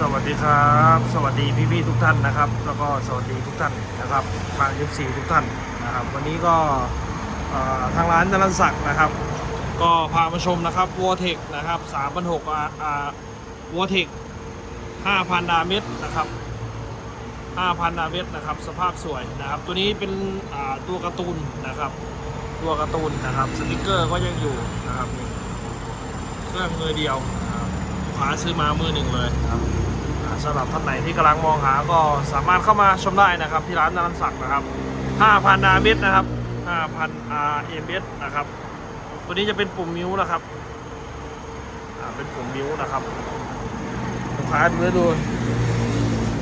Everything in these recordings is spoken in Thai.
สวัสดีครับ สวัสดีพี่ๆทุกท่านนะครับ แล้วก็สวัสดีทุกท่านนะครับทางยุซีทุกท่านนะครับ วันนี้ก็ทางร้านจรันศักดิ์นะครับ ก็พามาชมนะครับวัวเทคนะครับสามพันหกอ่าวัวเทคห้าพันดาเมตรนะครับห้าพันดาเมตรนะครับ สภาพสวยนะครับ ตัวนี้เป็นตัวการ์ตูนนะครับ ตัวการ์ตูนนะครับสติกเกอร์ก็ยังอยู่นะครับเครื่องมือเดียวนะครับลูกค้าซื้อมามือหนึ่งเลยครับ สำหรับท่านไหนที่กำลังมองหาก็สามารถเข้ามาชมได้นะครับ ที่ร้านนรันศักดิ์นะครับ 5,000ดาเมตนะครับ 5,000 RMS นะครับ ตัวนี้จะเป็นปุ่มมิวนะครับเป็นปุ่มมิวนะครับลูกค้าดูดู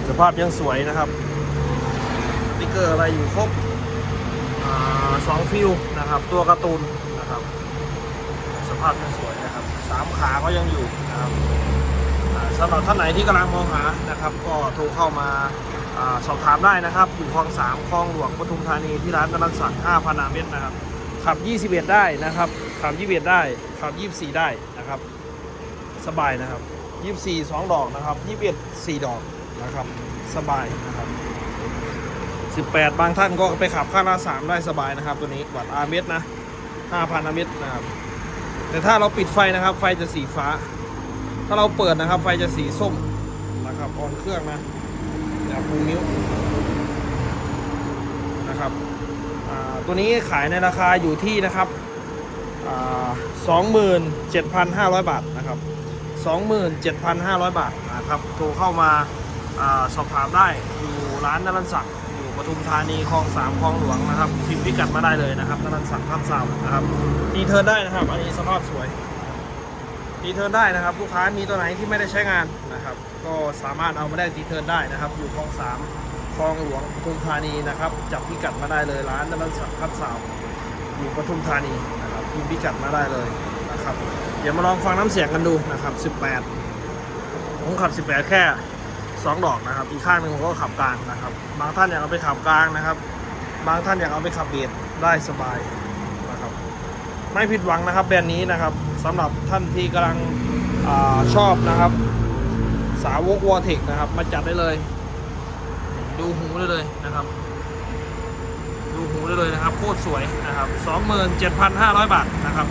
สภาพยังสวยนะครับสติกเกอร์อะไรอยู่ครบอสองฟิวนะครับ ตัวการ์ตูนนะครับ สภาพยังสวยนะครับสามขาก็ยังอยู่นะครับ สำหรับท่านไหนที่กำลังมองหานะครับ ก็โทรเข้ามาอสอบถามได้นะครับ อยู่คลองสามคลองหลวงปทุมธานีที่ร้านนรันสักดิ์5พันนเมตรนะครับ ขับ 21 ได้นะครับ ขับ 21 ได้ ขับ 24 ได้นะครับ สบายนะครับ 24 2 ดอกนะครับ 21 4 ดอกนะครับ สบายนะครับ 18 บางท่านก็ไปขับข้างละ3ได้สบายนะครับ ตัวนี้วัดอาเมตรนะ5,000อาเมตรนะครับ แต่ถ้าเราปิดไฟนะครับ ไฟจะสีฟ้า ถ้าเราเปิดนะครับ ไฟจะสีส้มนะครับออนเครื่องนะอย่าปูนิ้วนะครับตัวนี้ขายในราคาอยู่ที่นะครับสองหมื่นเจ็ดพันห้าร้อยบาทนะครับสองหมื่นเจ็ดพันห้าร้อยบาทนะครับโทรเข้ามาอาสอบถามได้อยู่ร้านนรันศักดิ์อยู่ปทุมธานีคลองสามคลองหลวงนะครับพิมพ์พิกัดมาได้เลยนะครับนรันศักดิ์ท่าสาวนะครับดีเทิร์นได้นะครับ อันนี้สภาพสวย ดีเทิร์นได้นะครับ ลูกค้ามีตัวไหนที่ไม่ได้ใช้งานนะครับ ก็สามารถเอามาได้ดีเทิร์นได้นะครับ อยู่คลองสามคลองหลวงปทุมธานีนะครับจับพิกัดมาได้เลยร้านนรันศักดิ์คัดสาวอยู่ปทุมธานีนะครับพิมพ์พิกัดมาได้เลยนะครับ เดี๋ยวมาลองฟังน้ำเสียงกันดูนะครับ 18 ผมขับ 18 แค่ 2 ดอกนะครับ อีกข้างหนึ่งผมก็ขับกลางนะครับ บางท่านอยากเอาไปขับกลางนะครับ บางท่านอยากเอาไปขับเบียดได้สบาย ไม่ผิดหวังนะครับแบรนด์นี้นะครับสำหรับท่านที่กำลังอชอบนะครับ สาวกวอเทคนะครับ มาจัดได้เลย ดูหูได้เลยนะครับ ดูหูได้เลยนะครับโคตรสวยนะครับ 27,500 บาทนะครับ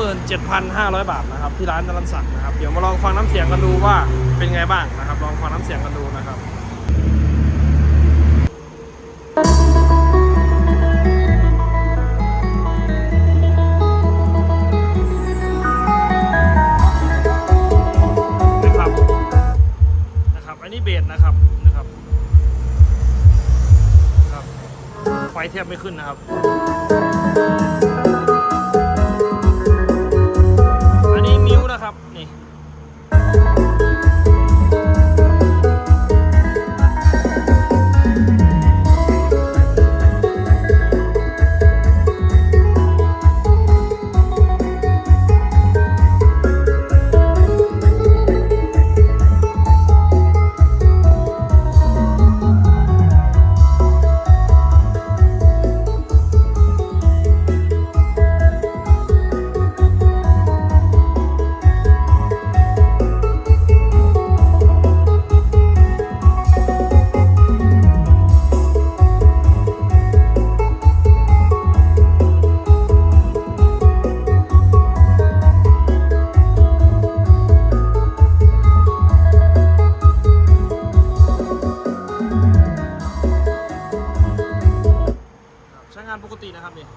27,500 บาทนะครับ ที่ร้านนรันศักนะครับเดี๋ยวมาลองฟังน้ำเสียงกันดูว่าเป็นไงบ้างนะครับ ลองฟังน้ำเสียงกันดูนะครับนะ ไฟเทียบไม่ขึ้นนะครับ ตินะครับเนี่ย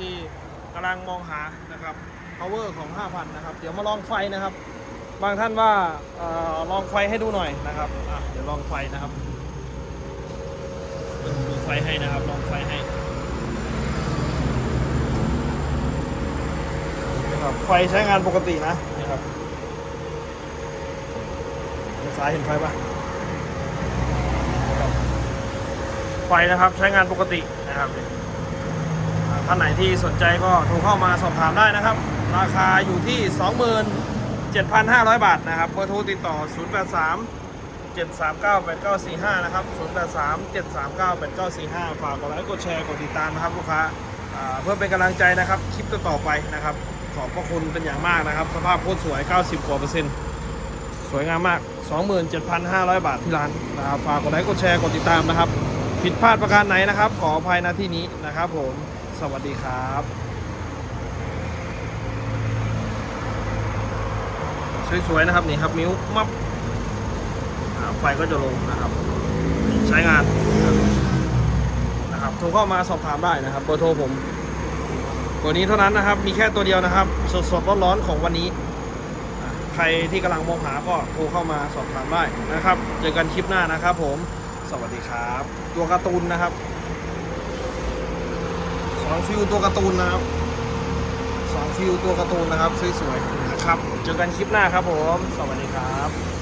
ที่กำลังมองหานะครับ power ของ 5000 นะครับ เดี๋ยวมาลองไฟนะครับ บางท่านว่าออลองไฟให้ดูหน่อยนะครับเดี๋ยวลองไฟนะครับดูไฟให้นะครับ ลองไฟให้ไฟใช้งานปกตินะนี่ครับสายเห็นไฟปะไฟนะครับใช้งานปกตินะครับ ท่านไหนที่สนใจก็โทรเข้ามาสอบถามได้นะครับ ราคาอยู่ที่ 27,500 บาทนะครับเบอร์โทรติดต่อ 083 739 8945 นะครับ 083 739 8945 ฝากกดไลค์ กดแชร์ กดติดตามนะครับลูกค้า เพื่อเป็นกำลังใจนะครับ คลิปต่อไปนะครับ ขอบพระคุณเป็นอย่างมากนะครับ สภาพโคตรสวย 90 กว่าเปอร์เซ็นต์ สวยงามมาก 27,500 บาทที่ร้านนะครับ ฝากกดไลค์ กดแชร์ กดติดตามนะครับ ผิดพลาดประการไหนนะครับ ขออภัยณที่นี้นะครับผม สวัสดีครับสวยๆนะครับนี่ครับมิ้วมับไฟก็จะลงนะครับ ใช้งานนะครับโทรเข้ามาสอบถามได้นะครับเบอร์โทรผมตัวนี้เท่านั้นนะครับ มีแค่ตัวเดียวนะครับ สดๆร้อนๆของวันนี้ ใครที่กำลังมองหาก็โทรเข้ามาสอบถามได้นะครับ เจอกันคลิปหน้านะครับผม สวัสดีครับ ตัวการ์ตูนนะครับ องฟิวตัวการ์ตูนนะครับสองฟิวตัวการ์ตูนนะครับสวยๆนะครับ เจอกันคลิปหน้าครับผม สวัสดีครับ